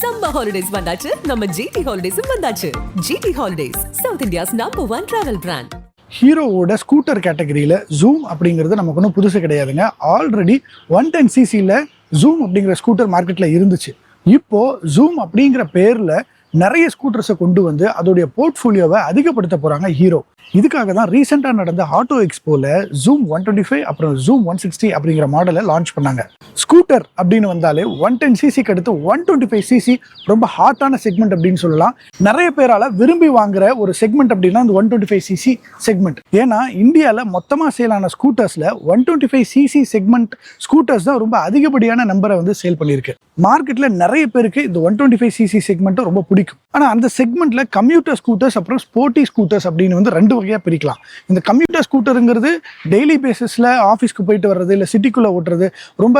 Summer holidays வந்தாச்சு. நம்ம GT ஹாலிடேஸும் வந்தாச்சு. GT Holidays South India's number one travel brand ஹீரோவோட ஸ்கூட்டர் கேட்டகரியில் ஜூம் அப்படிங்கிறது நமக்கு ஒன்றும் புதுசு கிடையாதுங்க. ஆல்ரெடி ஒன் டென் சிசியில் ஜூம் அப்படிங்கிற ஸ்கூட்டர் மார்க்கெட்டில் இருந்துச்சு. இப்போ ஜூம் அப்படிங்கிற பேரில் நிறைய ஸ்கூட்டர்ஸை கொண்டு வந்து அதோடைய போர்ட்ஃபோலியோவை அதிகப்படுத்த போகிறாங்க ஹீரோ இதுக்காக தான் ரீசெண்டாக நடந்த ஆட்டோ எக்ஸ்போவில் ஜூம் ஒன் டுவெண்ட்டி ஃபைவ் அப்புறம் ஜூம் ஒன் சிக்ஸ்டி அப்படிங்கிற மாடலை லான்ச் பண்ணாங்க. ஸ்கூட்டர் அப்படின்னு வந்தாலே ஒன் டென் சிசிக்கு அடுத்து ஒன் டுவெண்ட்டி ஃபைவ் சிசி ரொம்ப ஹாட்டான செக்மெண்ட் அப்படின்னு சொல்லலாம். நிறைய பேரால விரும்பி வாங்குற ஒரு செக்மெண்ட் அப்படின்னா இந்த one twenty five CC segment ஏன்னா இந்தியாவில் மொத்தமாக சேலான ஸ்கூட்டர்ஸில் one twenty five CC segment scooters தான் ரொம்ப அதிகப்படியான நம்பரை வந்து சேல் பண்ணியிருக்கு. மார்க்கெட்டில் நிறைய பேருக்கு இந்த ஒன் டுவெண்ட்டி ஃபைவ் சிசி செக்மெண்ட்டும் ரொம்ப பிடிக்கும். ஆனால் அந்த செக்மெண்ட்டில் கம்யூட்டர் ஸ்கூட்டர்ஸ் அப்புறம் ஸ்போர்ட்டி ஸ்கூட்டர்ஸ் அப்படின்னு வந்து ரெண்டு வகையாக பிரிக்கலாம். இந்த கம்யூட்டர் ஸ்கூட்டருங்கிறது டெய்லி பேசிஸில் ஆஃபீஸ்க்கு போயிட்டு வர்றது இல்லை சிட்டிக்குள்ளே ஓட்டுறது ரொம்ப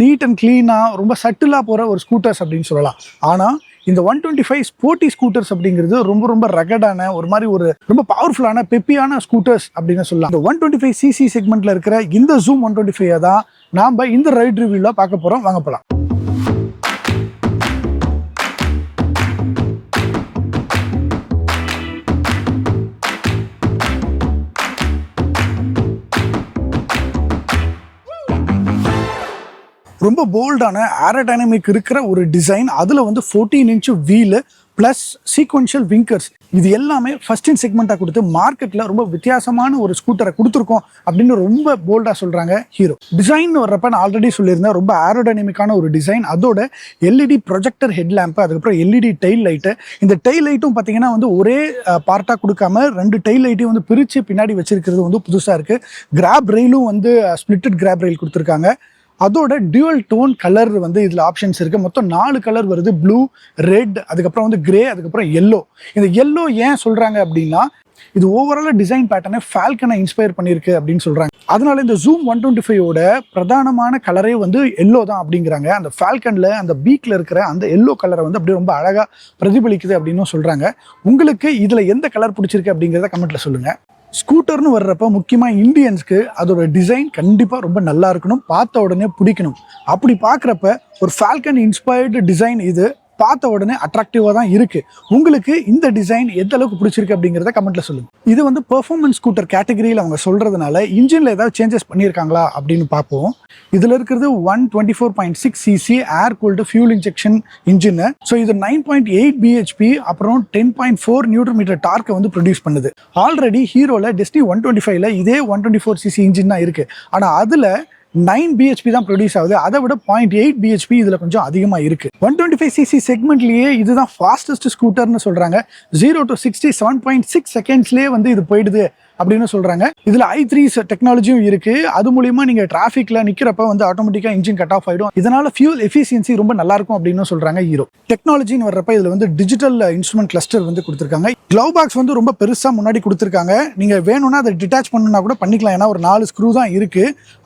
நீட் அண்ட் க்ளீனாக ரொம்ப சட்டிலாக போகிற ஒரு ஸ்கூட்டர்ஸ் அப்படின்னு சொல்லலாம். ஆனால் இந்த one twenty five sporty scooters அப்படிங்கிறது ரொம்ப ரொம்ப ரெகடான ஒரு மாதிரி ஒரு ரொம்ப பவர்ஃபுல்லான பெப்பியான ஸ்கூட்டர்ஸ் அப்படின்னு சொல்லலாம். இந்த ஒன் டுவெண்ட்டி ஃபைவ் சிசி செக்மெண்ட்டில் இருக்கிற இந்த ஜூம் ஒன் டுவெண்ட்டி ஃபைவ் தான் நாம் இந்த ரைட் ரிவ்யூவில் பார்க்க போகிறோம் வாங்க போகலாம் ரொம்ப போல்டான ஏரோடைனமிக் இருக்கிற ஒரு டிசைன் அதில் வந்து fourteen inch wheel plus sequential winkers இது எல்லாமே ஃபர்ஸ்ட் இன் செக்மெண்ட்டாக கொடுத்து மார்க்கெட்டில் ரொம்ப வித்தியாசமான ஒரு ஸ்கூட்டரை கொடுத்துருக்கோம் அப்படின்னு ரொம்ப போல்டாக சொல்கிறாங்க ஹீரோ டிசைன் வர்றப்ப நான் ஆல்ரெடி சொல்லியிருந்தேன் ரொம்ப ஏரோடைனமிக்கான ஒரு டிசைன் அதோட எல்இடி ப்ரொஜெக்டர் ஹெட் லேம்ப் அதுக்கப்புறம் எல்இடி டெயில் லைட்டு இந்த டெயில் லைட்டும் பார்த்தீங்கன்னா வந்து ஒரே பார்ட்டாக கொடுக்காம ரெண்டு டெயில் லைட்டையும் வந்து பிரித்து பின்னாடி வச்சிருக்கிறது வந்து புதுசாக இருக்குது கிராப் ரெயிலும் வந்து ஸ்பிளிட்டட் கிராப் ரெயில் கொடுத்துருக்காங்க. அதோட டியூவல் டோன் கலர் வந்து இதில் ஆப்ஷன்ஸ் இருக்குது மொத்தம் நாலு கலர் வருது. ப்ளூ ரெட் அதுக்கப்புறம் வந்து கிரே அதுக்கப்புறம் எல்லோ இந்த எல்லோ ஏன் சொல்கிறாங்க அப்படின்னா இது ஓவராலாக டிசைன் பேட்டர்னை ஃபால்கனை இன்ஸ்பயர் பண்ணியிருக்கு அப்படின்னு சொல்கிறாங்க அதனால இந்த ஜூம் ஒன் டுவெண்ட்டி ஃபைவோட பிரதானமான கலரே வந்து எல்லோ தான் அப்படிங்கிறாங்க. அந்த ஃபால்கனில் அந்த பீக்கில் இருக்கிற அந்த எல்லோ கலரை வந்து அப்படியே ரொம்ப அழகாக பிரதிபலிக்குது அப்படின்னு சொல்கிறாங்க உங்களுக்கு இதில் எந்த கலர் பிடிச்சிருக்கு அப்படிங்கிறத கமெண்ட்டில் சொல்லுங்கள் ஸ்கூட்டர்னு வர்றப்ப முக்கியமாக இந்தியன்ஸ்க்கு அதோட டிசைன் கண்டிப்பாக ரொம்ப நல்லா இருக்கணும். பார்த்த உடனே பிடிக்கணும். அப்படி பார்க்குறப்ப ஒரு ஃபால்கன் இன்ஸ்பயர்டு டிசைன் இது. பார்த்த உடனே அட்ராக்டிவாக தான் இருக்குது உங்களுக்கு இந்த டிசைன் எந்த அளவுக்கு பிடிச்சிருக்கு அப்படிங்கிறத கமெண்ட்டில் சொல்லுங்கள் இது வந்து பெர்ஃபார்மன்ஸ் ஸ்கூட்டர் கேட்டகரியில் அவங்க சொல்கிறதுனால இன்ஜினில் ஏதாவது சேஞ்சஸ் பண்ணியிருக்காங்களா அப்படின்னு பார்ப்போம். இதில் இருக்கிறது one twenty four point six CC air cooled fuel injection engine so இது நைன் பாயிண்ட் எயிட் பிஹெச்பி அப்புறம் ten point four newton metre டார்க்கை வந்து ப்ரொடியூஸ் பண்ணுது. ஆல்ரெடி ஹீரோவில் டெஸ்டி ஒன் டுவெண்ட்டி ஃபைவ்ல இதே one twenty four CC engine தான் இருக்குது ஆனால் அதில் நைன் பிஹெச்பி தான் ப்ரொடியூஸ் ஆகுது. அதை விட பாயிண்ட் எயிட் பிஹெச்பி இதில் கொஞ்சம் அதிகமாக இருக்கு. ஒன் டுவெண்ட்டி ஃபைவ் சிசி செக்மெண்ட்லேயே இதுதான் ஃபாஸ்டஸ்ட் ஸ்கூட்டர்னு சொல்கிறாங்க zero to sixty seven point six செகண்ட்ஸ்லேயே வந்து இது போயிடுது. அப்படின்னு சொல்கிறாங்க இதில் ஐ த்ரீ டெக்னாலஜியும் இருக்குது அது மூலியமாக நீங்கள் டிராஃபிக்கில் நிற்கிறப்ப வந்து ஆட்டோமேட்டிக்காக இன்ஜின் கட் ஆஃப் ஆகிடும் இதனால் ஃபியூல் எஃபிஷியன்சி ரொம்ப நல்லா இருக்கும் அப்படின்னு சொல்கிறாங்க ஹீரோ டெக்னாலஜின்னு வர்றப்ப இதில் வந்து டிஜிட்டல் இன்ஸ்ட்ருமெண்ட் கிளஸ்டர் வந்து கொடுத்துருக்காங்க. க்ளவ் பாக்ஸ் வந்து ரொம்ப பெருசாக முன்னாடி கொடுத்துருக்காங்க. நீங்கள் வேணும்னா அதை டிட்டாச் பண்ணுனா கூட பண்ணிக்கலாம். ஏன்னா ஒரு நாலு ஸ்க்ரூ தான் இருக்கு.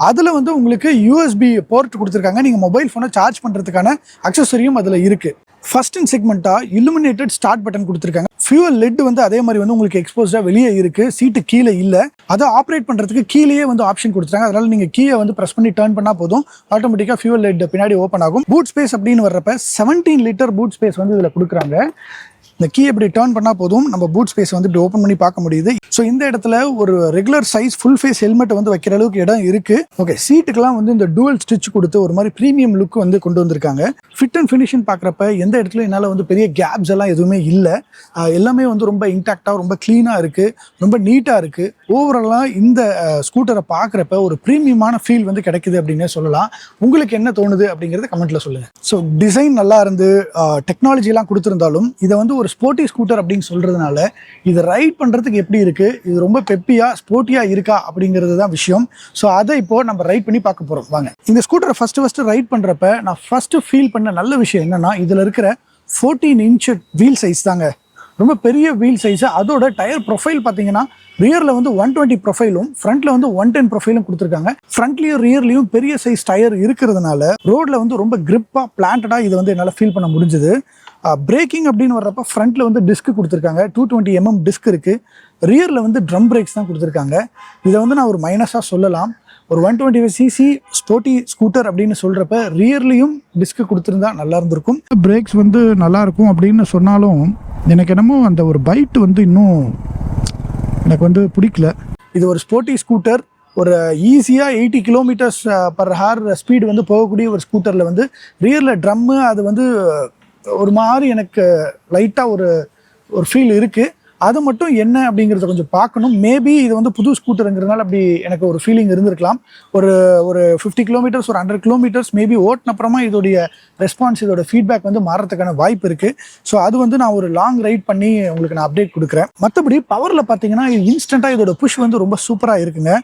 அதில் வந்து உங்களுக்கு யூஎஸ்பி போர்ட் கொடுத்துருக்காங்க. நீங்கள் மொபைல் ஃபோனை சார்ஜ் பண்ணுறதுக்கான அக்சசரியும் அதில் இருக்குது ஃபர்ஸ்ட் இன் செக்மெண்ட்டாக இலுமினேட்டட் ஸ்டார்ட் பட்டன் கொடுத்துருக்காங்க. ஃபியூவல் லெட் வந்து அதே மாதிரி வந்து உங்களுக்கு எக்ஸ்போஸ்டாக வெளியே இருக்குது சீட்டு கீழே இல்லை. அதை ஆப்ரேட் பண்ணுறதுக்கு கீழேயே வந்து ஆப்ஷன் கொடுத்துருக்காங்க அதனால் நீங்கள் கீயை வந்து ப்ரெஸ் பண்ணி டர்ன் பண்ணால் போதும். ஆட்டோமேட்டிக்காக ஃபியூவல் லெட் பின்னாடி ஓப்பன் ஆகும். பூட் ஸ்பேஸ் அப்படின்னு வர்றப்ப செவன்டீன் லிட்டர் பூட் ஸ்பேஸ் வந்து இதில் கொடுக்குறாங்க. இந்த கீ இப்படி டேர்ன் பண்ணால் போதும். நம்ம பூட் ஸ்பேஸ் வந்து இப்படி ஓப்பன் பண்ணி பார்க்க முடியுது. ஸோ இந்த இடத்துல ஒரு regular size full face helmet வந்து வைக்கிற அளவுக்கு இடம் இருக்கு. ஓகே சீட்டுக்கெல்லாம் வந்து இந்த டூவல் ஸ்டிச் கொடுத்து ஒரு மாதிரி ப்ரீமியம் லுக் வந்து கொண்டு வந்திருக்காங்க. ஃபிட் அண்ட் ஃபினிஷிங் பார்க்குறப்ப எந்த இடத்துல என்னால் வந்து பெரிய கேப்ஸ் எல்லாம் எதுவுமே இல்லை. எல்லாமே வந்து ரொம்ப இன்டாக்டாக ரொம்ப க்ளீனாக இருக்குது ரொம்ப நீட்டாக இருக்குது ஓவராலாக இந்த ஸ்கூட்டரை பார்க்குறப்ப ஒரு ப்ரீமியமான ஃபீல் வந்து கிடைக்குது அப்படின்னே சொல்லலாம். உங்களுக்கு என்ன தோணுது அப்படிங்கிறத கமெண்ட்டில் சொல்லுங்கள் ஸோ டிசைன் நல்லா இருந்து டெக்னாலஜிலாம் கொடுத்துருந்தாலும் இதை வந்து ஒரு ஸ்போர்ட்டி ஸ்கூட்டர் அப்படின்னு சொல்கிறதுனால இதை ரைட் பண்ணுறதுக்கு எப்படி இருக்குது இது ரொம்ப பெப்பியாக ஸ்போர்ட்டியாக இருக்கா அப்படிங்கிறது தான் விஷயம். ஸோ அதை இப்போ நம்ம ரைட் பண்ணி பார்க்க போகிறோம் வாங்க. இந்த ஸ்கூட்டரை ஃபஸ்ட்டு ஃபஸ்ட்டு ரைட் பண்ணுறப்ப நான் ஃபஸ்ட்டு ஃபீல் பண்ண நல்ல விஷயம் என்னென்னா இதில் இருக்கிற ஃபோர்டீன் இன்ச் வீல் சைஸ் தாங்க. ரொம்ப பெரிய வீல் சைஸு அதோட டயர் ப்ரொஃபைல் பார்த்தீங்கன்னா ரியரில் வந்து ஒன் டுவெண்ட்டி ப்ரொஃபைலும் ஃப்ரண்ட்டில் வந்து ஒன் டென் ப்ரொஃபைலும் கொடுத்துருக்காங்க. ஃப்ரண்ட்லேயும் ரியர்லேயும் பெரிய சைஸ் டயர் இருக்கிறதுனால ரோட்டில் வந்து ரொம்ப கிரிப்பாக பிளான்டடாக இதை வந்து என்னால் ஃபீல் பண்ண முடிஞ்சுது. பிரேக்கிங் அப்படின்னு வர்றப்ப ஃப்ரண்ட்டில் வந்து டிஸ்க் கொடுத்துருக்காங்க. Two twenty MM mm disc இருக்குது ரியரில் வந்து ட்ரம் பிரேக்ஸ் தான் கொடுத்துருக்காங்க. இதை வந்து நான் ஒரு மைனஸாக சொல்லலாம். ஒரு one twenty five CC sporty scooter அப்படின்னு சொல்கிறப்ப ரியர்லேயும் டிஸ்க் கொடுத்துருந்தா நல்லா இருந்திருக்கும். பிரேக்ஸ் வந்து நல்லா இருக்கும் அப்படின்னு சொன்னாலும் எனக்கு என்னமோ அந்த ஒரு பைட் வந்து இன்னும் எனக்கு வந்து பிடிக்கல. இது ஒரு ஸ்போர்ட்டி ஸ்கூட்டர் ஒரு ஈஸியாக eighty kilometres per hour speed வந்து போகக்கூடிய ஒரு ஸ்கூட்டரில் வந்து ரியரில் ட்ரம்மு அது வந்து ஒரு மாதிரி எனக்கு லைட்டாக ஒரு ஒரு ஃபீல் இருக்குது அது மட்டும் என்ன அப்படிங்கிறத கொஞ்சம் பார்க்கணும். மேபி இது வந்து புது ஸ்கூட்டருங்கிறதுனால அப்படி எனக்கு ஒரு ஃபீலிங் இருந்திருக்கலாம். ஒரு ஒரு ஃபிஃப்டி கிலோமீட்டர்ஸ் ஒரு ஹண்ட்ரட் கிலோமீட்டர்ஸ் மேபி ஓட்டினப்புறமா இதோடைய ரெஸ்பான்ஸ் இதோட ஃபீட்பேக் வந்து மாறதுக்கான வாய்ப்பு இருக்குது ஸோ அது வந்து நான் ஒரு லாங் ரைட் பண்ணி உங்களுக்கு நான் அப்டேட் கொடுக்குறேன். மற்றபடி பவரில் பார்த்தீங்கன்னா இன்ஸ்டண்ட்டாக இதோட புஷ் வந்து ரொம்ப சூப்பராக இருக்குங்க.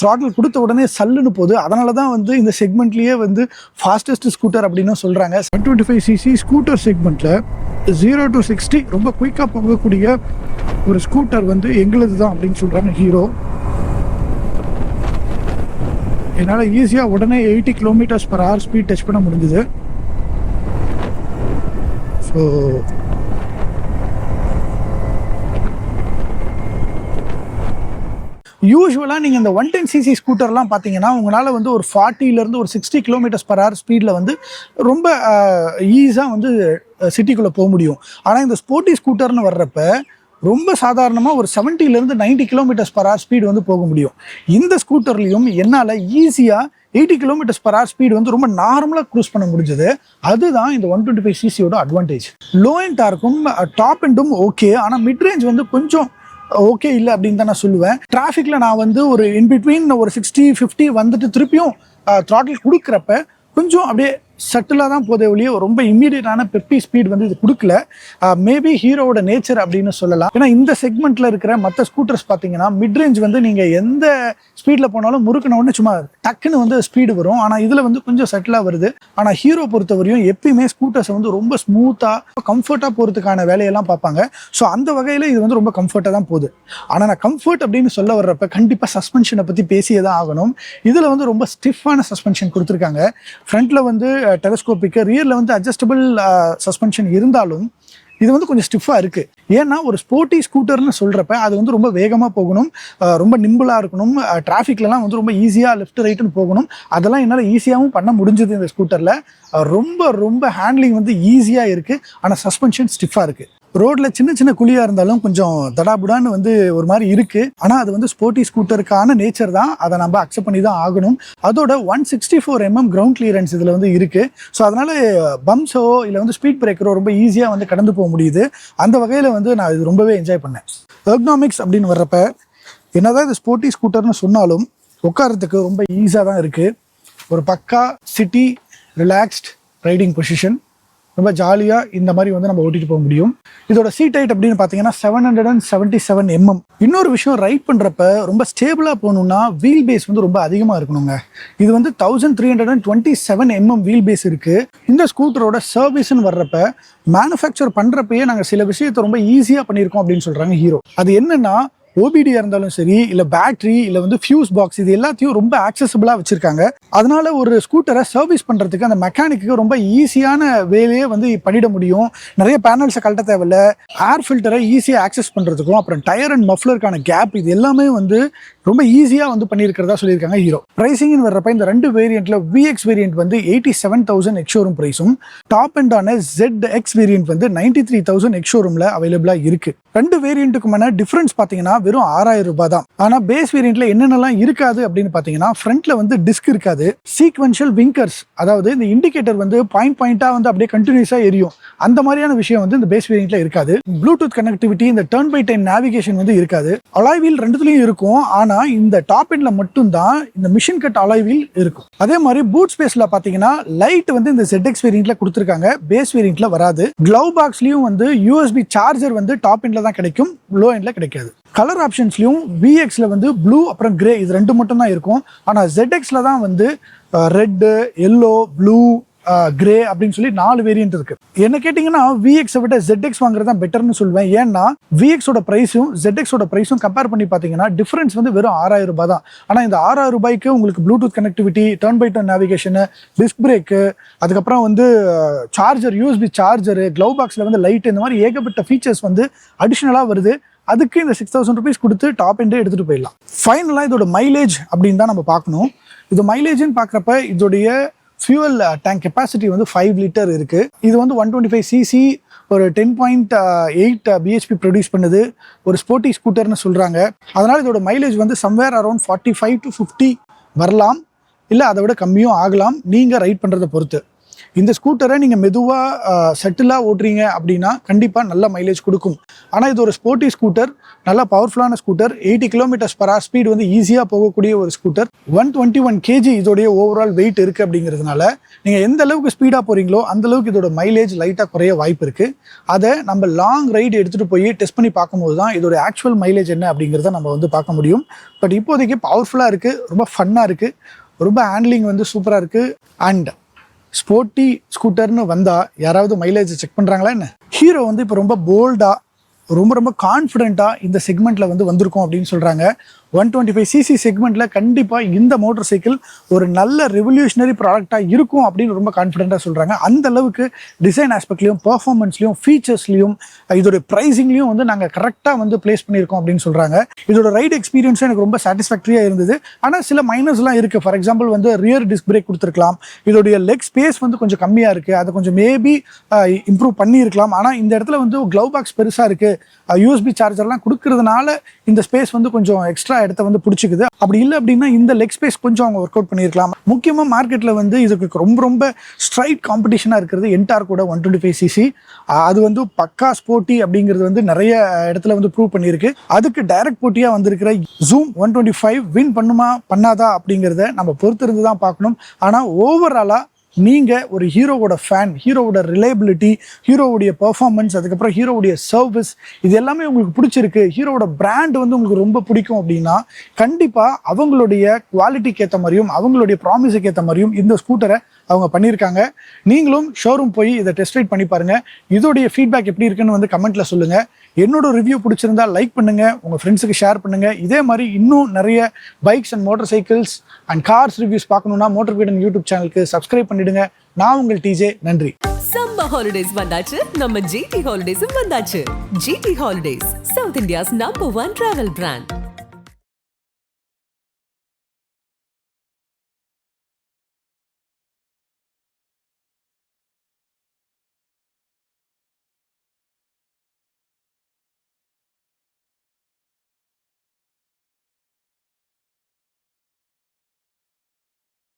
த்ராட்டில் கொடுத்த உடனே சல்லுன்னு போகுது. அதனால தான் வந்து இந்த செக்மெண்ட்லேயே வந்து ஃபாஸ்டஸ்ட் ஸ்கூட்டர் அப்படின்னு சொல்கிறாங்க seven twenty five CC scooter செக்மெண்ட்டில் ஜீரோ டு சிக்ஸ்டி ரொம்ப குயிக்காக போகக்கூடிய ஒரு ஸ்கூட்டர் வந்து எங்களது தான் அப்படின்னு சொல்கிறாங்க ஹீரோ. என்னால் ஈஸியாக உடனே eighty kilometres per hour speed touch பண்ண முடிஞ்சுது. ஸோ யூஸ்வலாக நீங்கள் இந்த ஒன் டென் சிசி ஸ்கூட்டர்லாம் பார்த்தீங்கன்னா உங்களால் வந்து ஒரு ஃபார்ட்டிலேருந்து ஒரு சிக்ஸ்டி கிலோமீட்டர்ஸ் பர் ஹவர் ஸ்பீடில் வந்து ரொம்ப ஈஸியாக வந்து சிட்டிக்குள்ளே போக முடியும். ஆனால் இந்த ஸ்போர்ட்டி ஸ்கூட்டர்னு வர்றப்போ ரொம்ப சாதாரணமாக ஒரு 70 ல இருந்து ninety kilometres per hour speed வந்து போக முடியும். இந்த ஸ்கூட்டர்லேயும் என்னால் ஈஸியாக eighty kilometres per hour speed வந்து ரொம்ப நார்மலாக க்ரூஸ் பண்ண முடிஞ்சது. அதுதான் இந்த ஒன் டுவெண்ட்டி ஃபைவ் சிசியோட அட்வான்டேஜ் லோ அண்ட் டார்க்கும் டாப் அண்டும் ஓகே ஆனால் மிட் ரேஞ்ச் வந்து கொஞ்சம் ஓகே இல்லை அப்படின்னு தான் நான் சொல்லுவேன். டிராஃபிக்கில் நான் வந்து ஒரு இன் பிட்வீன் ஒரு சிக்ஸ்டி ஃபிஃப்டி வந்துட்டு திருப்பியும் த்ராட்டில் கொடுக்குறப்ப கொஞ்சம் அப்படியே சட்டிலாக தான் போதே ஒழிய ரொம்ப இம்மீடியட்டான பெப்பி ஸ்பீட் வந்து இது கொடுக்கல. மேபி ஹீரோவோட நேச்சர் அப்படின்னு சொல்லலாம். ஏன்னா இந்த செக்மெண்ட்ல இருக்கிற மற்ற ஸ்கூட்டர்ஸ் பார்த்தீங்கன்னா மிட் ரேஞ்ச் வந்து நீங்கள் எந்த ஸ்பீடில் போனாலும் முறுக்கின உடனே சும்மா டக்குன்னு வந்து ஸ்பீடு வரும். ஆனால் இதில் வந்து கொஞ்சம் சட்டிலாக வருது. ஆனால் ஹீரோ பொறுத்தவரையும் எப்பயுமே ஸ்கூட்டர்ஸை வந்து ரொம்ப ஸ்மூத்தாக கம்ஃபர்ட்டாக போகிறதுக்கான வேலையெல்லாம் பார்ப்பாங்க ஸோ அந்த வகையில் இது வந்து ரொம்ப கம்ஃபர்ட்டாக தான் போகுது. ஆனால் நான் கம்ஃபர்ட் அப்படின்னு சொல்ல வர்றப்ப கண்டிப்பாக சஸ்பென்ஷனை பற்றி பேசியே தான் ஆகணும். இதில் வந்து ரொம்ப ஸ்டிஃபான சஸ்பென்ஷன் கொடுத்துருக்காங்க. ஃப்ரண்ட்டில் வந்து டெலஸ்கோப்பிக்கு ரியரில் வந்து அட்ஜஸ்டபிள் சஸ்பென்ஷன் இருந்தாலும் இது வந்து கொஞ்சம் ஸ்டிஃபாக இருக்குது ஏன்னா ஒரு ஸ்போர்ட்டி ஸ்கூட்டர்னு சொல்கிறப்ப அது வந்து ரொம்ப வேகமாக போகணும் ரொம்ப நிம்பிளாக இருக்கணும் டிராஃபிக்லலாம் வந்து ரொம்ப ஈஸியாக லெஃப்ட் ரைட்டுன்னு போகணும். அதெல்லாம் என்னால் ஈஸியாகவும் பண்ண முடிஞ்சது இந்த ஸ்கூட்டரில் ரொம்ப ரொம்ப ஹேண்ட்லிங் வந்து ஈஸியாக இருக்குது ஆனால் சஸ்பென்ஷன் ஸ்டிஃபாக இருக்குது ரோட்ல சின்ன சின்ன குழியாக இருந்தாலும் கொஞ்சம் தடாபுடான்னு வந்து ஒரு மாதிரி இருக்கு. ஆனால் அது வந்து ஸ்போர்ட்டி ஸ்கூட்டருக்கான நேச்சர் தான். அதை நம்ம அக்செப்ட் பண்ணி தான் ஆகணும். அதோட one sixty four MM ground clearance இதில் வந்து இருக்கு. ஸோ அதனால பம்ப்ஸோ இல்லை வந்து ஸ்பீட் பிரேக்கரோ ரொம்ப ஈஸியாக வந்து கடந்து போக முடியுது. அந்த வகையில் வந்து நான் இது ரொம்பவே என்ஜாய் பண்ணேன். எர்கனாமிக்ஸ் அப்படின்னு வர்றப்ப என்னதான் இது ஸ்போர்ட்டி ஸ்கூட்டர்னு சொன்னாலும் உட்காரத்துக்கு ரொம்ப ஈஸியாக தான் இருக்குது ஒரு பக்கா சிட்டி ரிலாக்ஸ்ட் ரைடிங் பொசிஷன் ரொம்ப ஜாலியாக இந்த மாதிரி வந்து நம்ம ஓட்டிட்டு போக முடியும். இதோட சீட் ஹைட் அப்படின்னு பார்த்தீங்கன்னா seven hundred and seventy seven MM இன்னொரு விஷயம் ரைட் பண்ணுறப்ப ரொம்ப ஸ்டேபிளாக போகணும்னா வீல் பேஸ் வந்து ரொம்ப அதிகமாக இருக்கணுங்க. இது வந்து thousand three hundred and twenty seven MM wheel base இருக்குது இந்த ஸ்கூட்டரோட சர்வீஸ்னு வர்றப்ப மேனுஃபேக்சர் பண்ணுறப்பயே நாங்கள் சில விஷயத்தை ரொம்ப ஈஸியாக பண்ணியிருக்கோம் அப்படின்னு சொல்கிறாங்க ஹீரோ அது என்னென்னா ஓபிடியாக இருந்தாலும் சரி இல்லை பேட்டரி இல்லை வந்து ஃபியூஸ் பாக்ஸ் இது எல்லாத்தையும் ரொம்ப ஆக்சசபிளாக வச்சுருக்காங்க. அதனால ஒரு ஸ்கூட்டரை சர்வீஸ் பண்ணுறதுக்கு அந்த மெக்கானிக்கு ரொம்ப ஈஸியான வேலையே வந்து பண்ணிட முடியும். நிறைய பேனல்ஸை கழட்ட தேவையில்ல. ஏர் ஃபில்டரை ஈஸியாக ஆக்சஸ் பண்ணுறதுக்கும் அப்புறம் டயர் அண்ட் மஃப்லருக்கான கேப் இது எல்லாமே வந்து ரொம்ப ஈஸியாக வந்து பண்ணியிருக்கிறதா சொல்லியிருக்காங்க ஹீரோ ப்ரைஸிங்னு வர்றப்ப இந்த ரெண்டு வேரியண்ட்ல விஎக்ஸ் வேரியண்ட் வந்து eighty seven thousand ex showroom ப்ரைஸும் டாப் அண்ட் ஆன ஜெட் எக்ஸ் வேரியண்ட் வந்து நைன்டி த்ரீ தௌசண்ட் எக்ஷோரூமில் அவைலபிளாக இருக்குது ரெண்டு வேரியண்ட்டுக்குமான டிஃப்ரென்ஸ் பார்த்தீங்கன்னா வெறும் ஆறாயிரம் ரூபாய் தான். ஆனால் பேஸ் வேரியண்ட்ல என்னென்னலாம் இருக்காது அப்படின்னு பார்த்தீங்கன்னா ஃப்ரண்ட்ல வந்து டிஸ்க் இருக்காது. சீக்வென்ஷியல் விங்கர்ஸ் அதாவது இந்த இண்டிகேட்டர் வந்து பாயிண்ட் பாயிண்டாக வந்து அப்படியே கண்டினியூஸாக எரியும். அந்த மாதிரியான விஷயம் வந்து இந்த பேஸ் வேரியண்ட்ல இருக்காது. ப்ளூடூத் கனெக்டிவிட்டி இந்த டர்ன் பை டைம் நேவிகேஷன் வந்து இருக்காது. அலாய் வீல் இருக்கும். ஆனால் இந்த டாப் எண்ட்ல மட்டும்தான் இந்த மிஷின் கட் அலாய் வீல் இருக்கும். அதே மாதிரி பூட் ஸ்பேஸ்ல பாத்தீங்கன்னா லைட் வந்து இந்த ZX வேரியண்ட்ல கொடுத்துருக்காங்க. பேஸ் வேரியண்ட்ல வராது. க்ளவ் பாக்ஸ்லயும் வந்து யூஎஸ்பி சார்ஜர் வந்து டாப் எண்ட்ல தான் கிடைக்கும் லோ எண்டில் கிடைக்காது கலர் ஆப்ஷன்ஸ்லையும் விஎக்ஸில் வந்து ப்ளூ அப்புறம் கிரே இது ரெண்டு மட்டும் தான் இருக்கும் ஆனால் ZX ல தான் வந்து ரெட்டு எல்லோ ப்ளூ கிரே அப்படின்னு சொல்லி நாலு வேரியன்ட் இருக்கு. என்ன கேட்டிங்கன்னா விஎக்ஸை விட ZX வாங்குறது தான் பெட்டர்னு சொல்லுவேன் ஏன்னா விஎக்ஸோட ப்ரைஸும் ஜெட்எக்ஸோட ப்ரைஸும் கம்பேர் பண்ணி பார்த்தீங்கன்னா டிஃபரன்ஸ் வந்து வெறும் ஆறாயிரம் ரூபாய் தான். ஆனால் இந்த ஆறாயிரம் ரூபாய்க்கு உங்களுக்கு Bluetooth connectivity turn by turn navigation disc brake அதுக்கப்புறம் வந்து சார்ஜர் யூஎஸ்பி சார்ஜரு க்ளவ் பாக்ஸில் வந்து லைட் இந்த மாதிரி ஏகப்பட்ட ஃபீச்சர்ஸ் வந்து அடிஷ்னலாக வருது. அதுக்கு இந்த சிக்ஸ் தௌசண்ட் ருபீஸ் கொடுத்து டாப் எண்டே எடுத்துகிட்டு போயிடலாம். ஃபைனலாக இதோட மைலேஜ் அப்படின்னு தான் நம்ம பார்க்கணும். இது மைலேஜ்னு பார்க்குறப்ப இதோடைய ஃபியூவல் டேங்க் கெப்பாசிட்டி வந்து ஃபைவ் லிட்டர் இருக்குது இது வந்து ஒன் டுவெண்ட்டி ஃபைவ் சிசி ஒரு ten point eight BHP produce பண்ணுது. ஒரு ஸ்போர்ட்டி ஸ்கூட்டர்னு சொல்கிறாங்க அதனால் இதோட மைலேஜ் வந்து somewhere around forty five to fifty வரலாம். இல்லை அதை விட கம்மியும் ஆகலாம். நீங்கள் ரைட் பண்ணுறதை பொறுத்து. இந்த ஸ்கூட்டரை நீங்கள் மெதுவாக செட்டிலாக ஓட்டுறீங்க அப்படின்னா கண்டிப்பாக நல்ல மைலேஜ் கொடுக்கும். ஆனால் இது ஒரு ஸ்போர்ட்டி ஸ்கூட்டர் நல்ல பவர்ஃபுல்லான scooter eighty kilometres per hour speed வந்து ஈஸியாக போகக்கூடிய ஒரு scooter one twenty one KG இதோடைய ஓவரால் வெயிட் இருக்குது அப்படிங்கிறதுனால நீங்கள் எந்த அளவுக்கு ஸ்பீடாக போகிறீங்களோ அந்த அளவுக்கு இதோட மைலேஜ் லைட்டாக குறைய வாய்ப்பு இருக்குது அதை நம்ம லாங் ரைடு எடுத்துகிட்டு போய் டெஸ்ட் பண்ணி பார்க்கும்போது தான் இதோட ஆக்சுவல் மைலேஜ் என்ன அப்படிங்கிறத நம்ம வந்து பார்க்க முடியும். பட் இப்போதைக்கு பவர்ஃபுல்லாக இருக்குது ரொம்ப ஃபன்னாக இருக்குது ரொம்ப ஹேண்ட்லிங் வந்து சூப்பராக இருக்குது அண்ட் ஸ்போர்ட்டி ஸ்கூட்டர்னு வந்தால் யாராவது மைலேஜ் செக் பண்ணுறாங்களா என்ன? ஹீரோ வந்து இப்போ ரொம்ப போல்டாக ரொம்ப ரொம்ப கான்ஃபிடென்ட்டாக இந்த செக்மெண்ட்டில் வந்து வந்திருக்கோம் அப்படின்னு சொல்கிறாங்க ஒன் டுவெண்ட்டி ஃபைவ் சிசி செக்மெண்ட்டில் கண்டிப்பாக இந்த மோட்டர் சைக்கிள் ஒரு நல்ல ரெவல்யூஷனரி ப்ராடக்டாக இருக்கும் அப்படின்னு ரொம்ப கான்ஃபிடென்ட்டாக சொல்கிறாங்க அந்த அளவுக்கு டிசைன் ஆஸ்பெக்ட்லையும் பர்ஃபார்மன்ஸ்லையும் ஃபீச்சர்ஸ்லையும் இதோட ப்ரைஸிங்லையும் வந்து நாங்கள் கரெக்டாக வந்து ப்ளேஸ் பண்ணியிருக்கோம் அப்படின்னு சொல்கிறாங்க இதோட ரைடு எக்ஸ்பீரியன்ஸும் எனக்கு ரொம்ப சாட்டிஸ்ஃபேக்டரியாக இருந்தது. ஆனால் சில மைனஸ்லாம் இருக்குது ஃபார் எக்ஸாம்பிள் வந்து ரியர் டிஸ்க் பிரேக் கொடுத்துருக்கலாம். இதோடைய லெக் ஸ்பேஸ் வந்து கொஞ்சம் கம்மியாக இருக்குது அதை கொஞ்சம் மேபி இம்ப்ரூவ் பண்ணியிருக்கலாம். ஆனால் இந்த இடத்துல வந்து க்ளவ் பாக்ஸ் பெருசாக இருக்குது யூஎஸ்பி சார்ஜர்லாம் கொடுக்கறதுனால இந்த ஸ்பேஸ் வந்து கொஞ்சம் எக்ஸ்ட்ரா இடத்த வந்து பிடிச்சிக்குது. அப்படி இல்லை அப்படின்னா இந்த லெக் ஸ்பேஸ் கொஞ்சம் அவங்க ஒர்க் அவுட் பண்ணியிருக்கலாம் முக்கியமாக மார்க்கெட்டில் வந்து இதுக்கு ரொம்ப ரொம்ப ஸ்ட்ரைட் காம்படிஷனாக இருக்கிறது என்டார் கூட ஒன் டுவெண்ட்டி ஃபைவ் சிசி அது வந்து பக்கா ஸ்போர்ட்டி அப்படிங்கிறது வந்து நிறைய இடத்துல வந்து ப்ரூவ் பண்ணியிருக்கு. அதுக்கு டைரக்ட் போட்டியாக வந்திருக்கிற Xoom one twenty five win பண்ணுமா பண்ணாதா அப்படிங்கிறத நம்ம பொறுத்திருந்து தான் பார்க்கணும். ஆனால் ஓவராலாக நீங்கள் ஒரு ஹீரோவோட ஃபேன் ஹீரோவோட ரிலேபிலிட்டி ஹீரோவுடைய பர்ஃபார்மன்ஸ் அதுக்கப்புறம் ஹீரோவுடைய சர்வீஸ் இது எல்லாமே உங்களுக்கு பிடிச்சிருக்கு. ஹீரோவோட பிராண்ட் வந்து உங்களுக்கு ரொம்ப பிடிக்கும் அப்படின்னா கண்டிப்பாக அவங்களுடைய குவாலிட்டிக்கு ஏற்ற மாதிரியும் அவங்களுடைய ப்ராமிஸுக்கு ஏற்ற மாதிரியும் இந்த ஸ்கூட்டரை அவங்க பண்ணியிருக்காங்க. நீங்களும் ஷோரூம் போய் இதை டெஸ்ட் ரைட் பண்ணி பாருங்கள் இதோடைய ஃபீட்பேக் எப்படி இருக்குன்னு வந்து கமெண்ட்டில் சொல்லுங்கள் என்னோட ரிவ்யூ பிடிச்சிருந்தா லைக் பண்ணுங்கள் உங்கள் ஃப்ரெண்ட்ஸுக்கு ஷேர் பண்ணுங்கள் இதே மாதிரி இன்னும் நிறைய bikes and motorcycles and cars reviews பார்க்கணுன்னா மோட்டர் வீடன் யூடியூப் சேனலுக்கு சப்ஸ்கிரைப் பண்ணிடுங்க. நான் உங்கள் டிஜே நன்றி. சம்ம ஹாலிடேஸ் வந்தாச்சு. நம்ம ஜிடி ஹாலிடேஸும் வந்தாச்சு. GT Holidays South India's number one travel brand